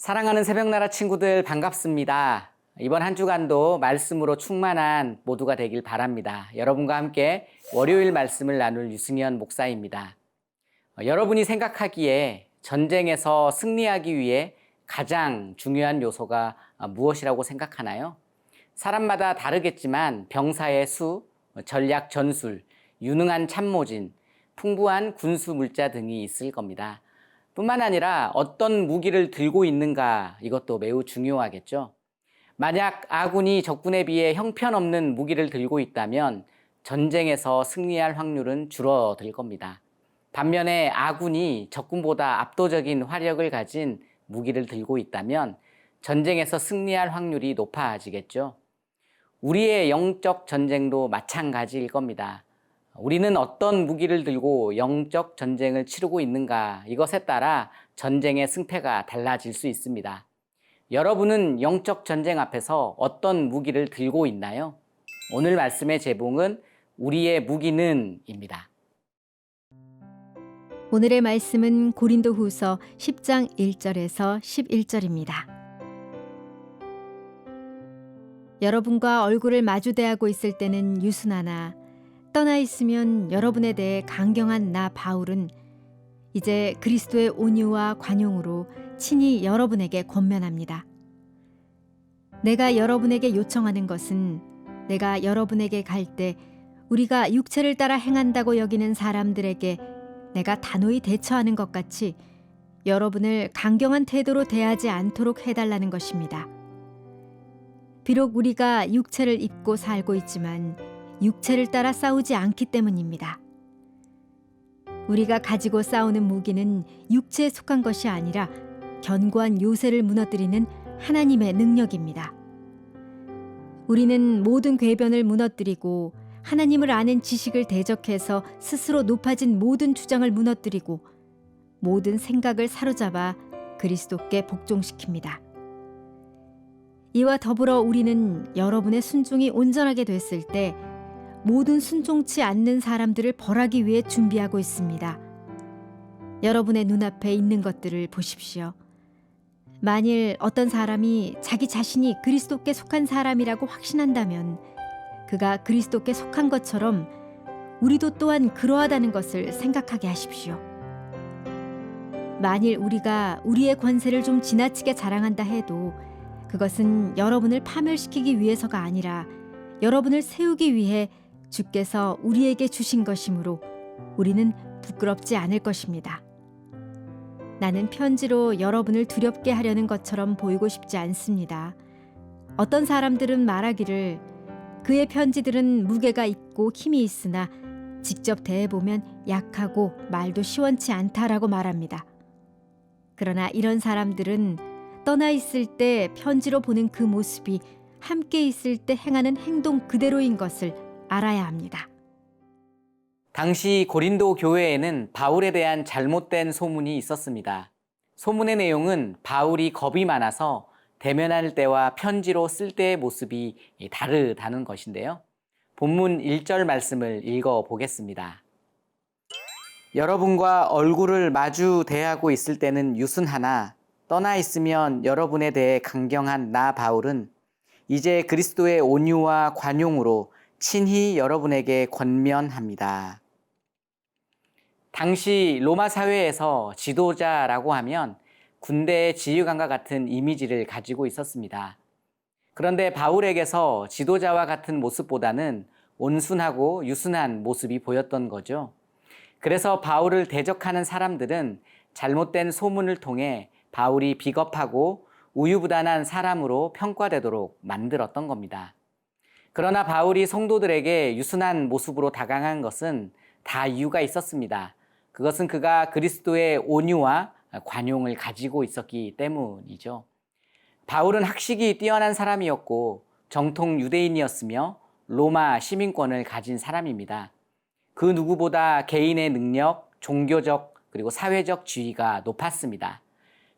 사랑하는 새벽나라 친구들 반갑습니다. 이번 한 주간도 말씀으로 충만한 모두가 되길 바랍니다. 여러분과 함께 월요일 말씀을 나눌 유승현 목사입니다. 어, 여러분이 생각하기에 전쟁에서 승리하기 위해 가장 중요한 요소가 어, 무엇이라고 생각하나요? 사람마다 다르겠지만 병사의 수, 전략 전술, 유능한 참모진, 풍부한 군수 물자 등이 있을 겁니다. 뿐만 아니라 어떤 무기를 들고 있는가 이것도 매우 중요하겠죠. 만약 아군이 적군에 비해 형편없는 무기를 들고 있다면 전쟁에서 승리할 확률은 줄어들 겁니다. 반면에 아군이 적군보다 압도적인 화력을 가진 무기를 들고 있다면 전쟁에서 승리할 확률이 높아지겠죠. 우리의 영적 전쟁도 마찬가지일 겁니다. 우리는 어떤 무기를 들고 영적 전쟁을 치르고 있는가 이것에 따라 전쟁의 승패가 달라질 수 있습니다. 여러분은 영적 전쟁 앞에서 어떤 무기를 들고 있나요? 오늘 말씀의 제봉은 우리의 무기는 입니다. 오늘의 말씀은 고린도 후서 10장 1절에서 11절입니다. 여러분과 얼굴을 마주대하고 있을 때는 유순하나 떠나 있으면 여러분에 대해 강경한 나 바울은 이제 그리스도의 온유와 관용으로 친히 여러분에게 권면합니다. 내가 여러분에게 요청하는 것은 내가 여러분에게 갈 때 우리가 육체를 따라 행한다고 여기는 사람들에게 내가 단호히 대처하는 것 같이 여러분을 강경한 태도로 대하지 않도록 해달라는 것입니다. 비록 우리가 육체를 입고 살고 있지만 육체를 따라 싸우지 않기 때문입니다. 우리가 가지고 싸우는 무기는 육체에 속한 것이 아니라 견고한 요새를 무너뜨리는 하나님의 능력입니다. 우리는 모든 궤변을 무너뜨리고 하나님을 아는 지식을 대적해서 스스로 높아진 모든 주장을 무너뜨리고 모든 생각을 사로잡아 그리스도께 복종시킵니다. 이와 더불어 우리는 여러분의 순종이 온전하게 됐을 때 모든 순종치 않는 사람들을 벌하기 위해 준비하고 있습니다. 여러분의 눈앞에 있는 것들을 보십시오. 만일 어떤 사람이 자기 자신이 그리스도께 속한 사람이라고 확신한다면 그가 그리스도께 속한 것처럼 우리도 또한 그러하다는 것을 생각하게 하십시오. 만일 우리가 우리의 권세를 좀 지나치게 자랑한다 해도 그것은 여러분을 파멸시키기 위해서가 아니라 여러분을 세우기 위해 주께서 우리에게 주신 것이므로 우리는 부끄럽지 않을 것입니다. 나는 편지로 여러분을 두렵게 하려는 것처럼 보이고 싶지 않습니다. 어떤 사람들은 말하기를 그의 편지들은 무게가 있고 힘이 있으나 직접 대해보면 약하고 말도 시원치 않다라고 말합니다. 그러나 이런 사람들은 떠나 있을 때 편지로 보낸 그 모습이 함께 있을 때 행하는 행동 그대로인 것을 알아야 합니다. 당시 고린도 교회에는 바울에 대한 잘못된 소문이 있었습니다. 소문의 내용은 바울이 겁이 많아서 대면할 때와 편지로 쓸 때의 모습이 다르다는 것인데요. 본문 1절 말씀을 읽어 보겠습니다. 여러분과 얼굴을 마주 대하고 있을 때는 유순하나 떠나 있으면 여러분에 대해 강경한 나 바울은 이제 그리스도의 온유와 관용으로 친히 여러분에게 권면합니다. 당시 로마 사회에서 지도자라고 하면 군대의 지휘관과 같은 이미지를 가지고 있었습니다. 그런데 바울에게서 지도자와 같은 모습보다는 온순하고 유순한 모습이 보였던 거죠. 그래서 바울을 대적하는 사람들은 잘못된 소문을 통해 바울이 비겁하고 우유부단한 사람으로 평가되도록 만들었던 겁니다. 그러나 바울이 성도들에게 유순한 모습으로 다가간 것은 다 이유가 있었습니다. 그것은 그가 그리스도의 온유와 관용을 가지고 있었기 때문이죠. 바울은 학식이 뛰어난 사람이었고 정통 유대인이었으며 로마 시민권을 가진 사람입니다. 그 누구보다 개인의 능력, 종교적 그리고 사회적 지위가 높았습니다.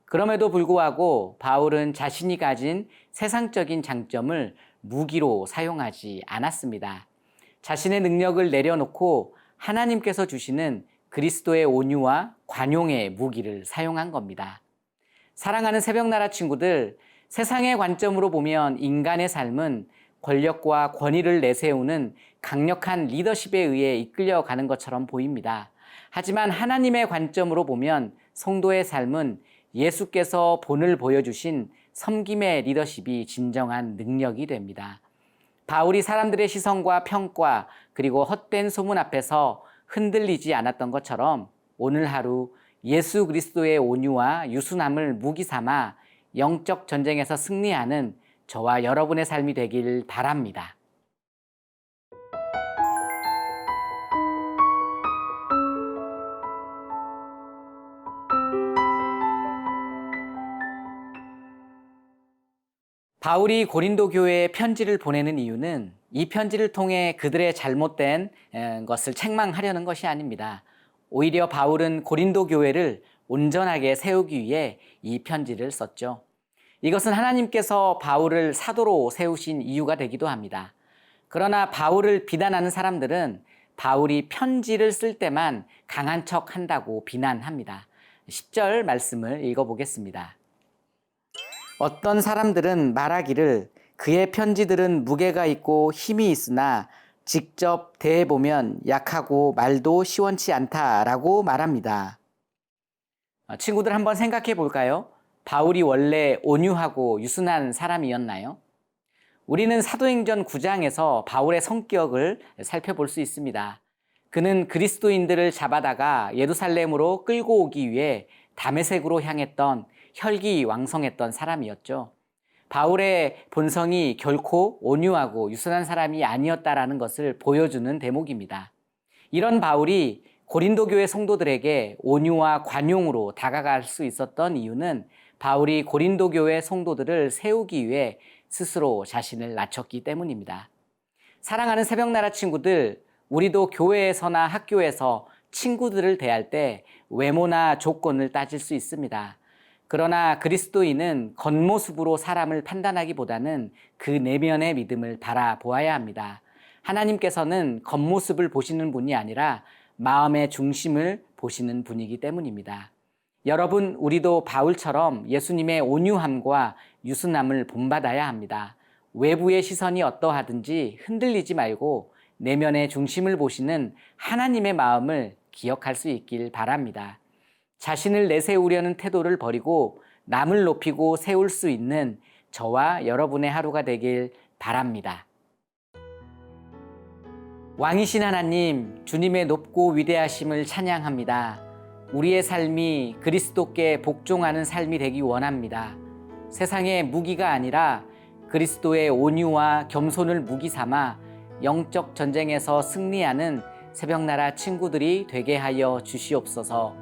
그럼에도 불구하고 바울은 자신이 가진 세상적인 장점을 무기로 사용하지 않았습니다. 자신의 능력을 내려놓고 하나님께서 주시는 그리스도의 온유와 관용의 무기를 사용한 겁니다. 사랑하는 새벽나라 친구들, 세상의 관점으로 보면 인간의 삶은 권력과 권위를 내세우는 강력한 리더십에 의해 이끌려가는 것처럼 보입니다. 하지만 하나님의 관점으로 보면 성도의 삶은 예수께서 본을 보여주신 섬김의 리더십이 진정한 능력이 됩니다. 바울이 사람들의 시선과 평가 그리고 헛된 소문 앞에서 흔들리지 않았던 것처럼 오늘 하루 예수 그리스도의 온유와 유순함을 무기 삼아 영적 전쟁에서 승리하는 저와 여러분의 삶이 되길 바랍니다. 바울이 고린도 교회에 편지를 보내는 이유는 이 편지를 통해 그들의 잘못된 에, 것을 책망하려는 것이 아닙니다. 오히려 바울은 고린도 교회를 온전하게 세우기 위해 이 편지를 썼죠. 이것은 하나님께서 바울을 사도로 세우신 이유가 되기도 합니다. 그러나 바울을 비난하는 사람들은 바울이 편지를 쓸 때만 강한 척 한다고 비난합니다. 10절 말씀을 읽어보겠습니다. 어떤 사람들은 말하기를 그의 편지들은 무게가 있고 힘이 있으나 직접 대해보면 약하고 말도 시원치 않다라고 말합니다. 아, 친구들 한번 생각해 볼까요? 바울이 원래 온유하고 유순한 사람이었나요? 우리는 사도행전 9장에서 바울의 성격을 살펴볼 수 있습니다. 그는 그리스도인들을 잡아다가 예루살렘으로 끌고 오기 위해 다메섹으로 향했던 혈기왕성했던 사람이었죠. 바울의 본성이 결코 온유하고 유순한 사람이 아니었다라는 것을 보여주는 대목입니다. 이런 바울이 고린도 교회 성도들에게 온유와 관용으로 다가갈 수 있었던 이유는 바울이 고린도 교회 성도들을 세우기 위해 스스로 자신을 낮췄기 때문입니다. 사랑하는 새벽나라 친구들, 우리도 교회에서나 학교에서 친구들을 대할 때 외모나 조건을 따질 수 있습니다. 그러나 그리스도인은 겉모습으로 사람을 판단하기보다는 그 내면의 믿음을 바라보아야 합니다. 하나님께서는 겉모습을 보시는 분이 아니라 마음의 중심을 보시는 분이기 때문입니다. 여러분, 우리도 바울처럼 예수님의 온유함과 유순함을 본받아야 합니다. 외부의 시선이 어떠하든지 흔들리지 말고 내면의 중심을 보시는 하나님의 마음을 기억할 수 있길 바랍니다. 자신을 내세우려는 태도를 버리고 남을 높이고 세울 수 있는 저와 여러분의 하루가 되길 바랍니다. 왕이신 하나님, 주님의 높고 위대하심을 찬양합니다. 우리의 삶이 그리스도께 복종하는 삶이 되기 원합니다. 세상의 무기가 아니라 그리스도의 온유와 겸손을 무기 삼아 영적 전쟁에서 승리하는 새벽나라 친구들이 되게 하여 주시옵소서.